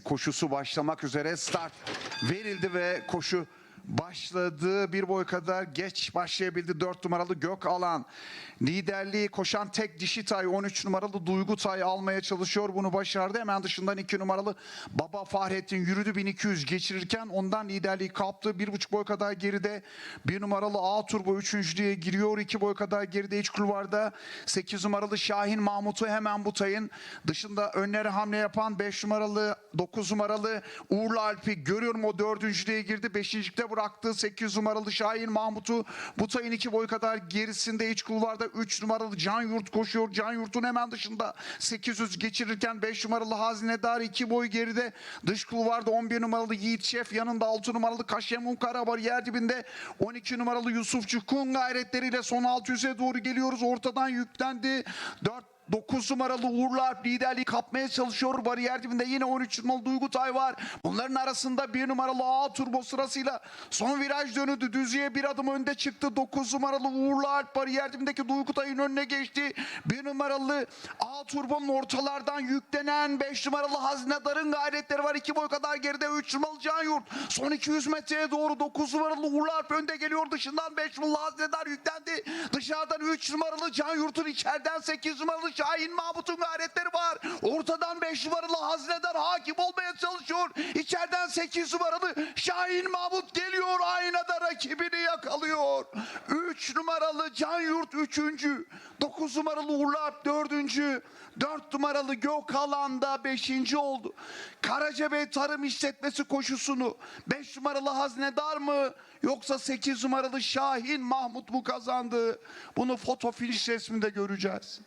koşusu başlamak üzere start verildi ve koşu başladı. Bir boy kadar geç başlayabildi 4 numaralı Gök Alan. Liderliği koşan tek dişi tay 13 numaralı Duygu Tay almaya çalışıyor. Bunu başardı. Hemen dışından 2 numaralı Baba Fahrettin yürüdü 1200 geçirirken ondan liderliği kaptı. 1,5 boy kadar geride 1 numaralı A Turbo 3.lüğe giriyor. 2 boy kadar geride iç kulvarda 8 numaralı Şahin Mahmut'u hemen bu tayın dışında önlere hamle yapan 5 numaralı 9 numaralı Uğurlu Alp'i görüyorum o dördüncülüğe girdi. Beşincilikte bıraktı 8 numaralı Şahin Mahmut'u bu tayın 2 boy kadar gerisinde iç kulvarda 3 numaralı Can Yurt koşuyor. Can Yurt'un hemen dışında 800 geçirirken 5 numaralı Hazinedar 2 boy geride dış kulvarda 11 numaralı Yiğit Şef yanında 6 numaralı Kaşemun Kara bariyer dibinde 12 numaralı Yusufçu Kun gayretleriyle son 600'e doğru geliyoruz. Ortadan yüklendi. 4 9 numaralı Uğurlu liderliği kapmaya çalışıyor. Bariyer dibinde yine 13 numaralı Duygutay var. Bunların arasında 1 numaralı A turbo sırasıyla son viraj dönüldü. Düzüye bir adım önde çıktı. 9 numaralı Uğurlu Alp bariyer dibindeki Duygutay'ın önüne geçti. 1 numaralı A turbonun ortalardan yüklenen 5 numaralı Hazinedar'ın gayretleri var. 2 boy kadar geride 3 numaralı Can Yurt. Son 200 metreye doğru 9 numaralı Uğurlu önde geliyor. Dışından 5 numaralı Hazinedar yüklendi. Dışarıdan 3 numaralı Can Yurt'un içeriden 8 numaralı Şahin Mahmut'un gayretleri var. Ortadan 5 numaralı Hazinedar hakim olmaya çalışıyor. İçeriden 8 numaralı Şahin Mahmut geliyor. Aynada rakibini yakalıyor. 3 numaralı Can Yurt 3. 9 numaralı Uğurlu Alp 4. 4 numaralı Gökhalan'da 5. oldu. Karacabey Tarım İşletmesi koşusunu 5 numaralı Hazinedar mı yoksa 8 numaralı Şahin Mahmut mu kazandı? Bunu foto finish resminde göreceğiz.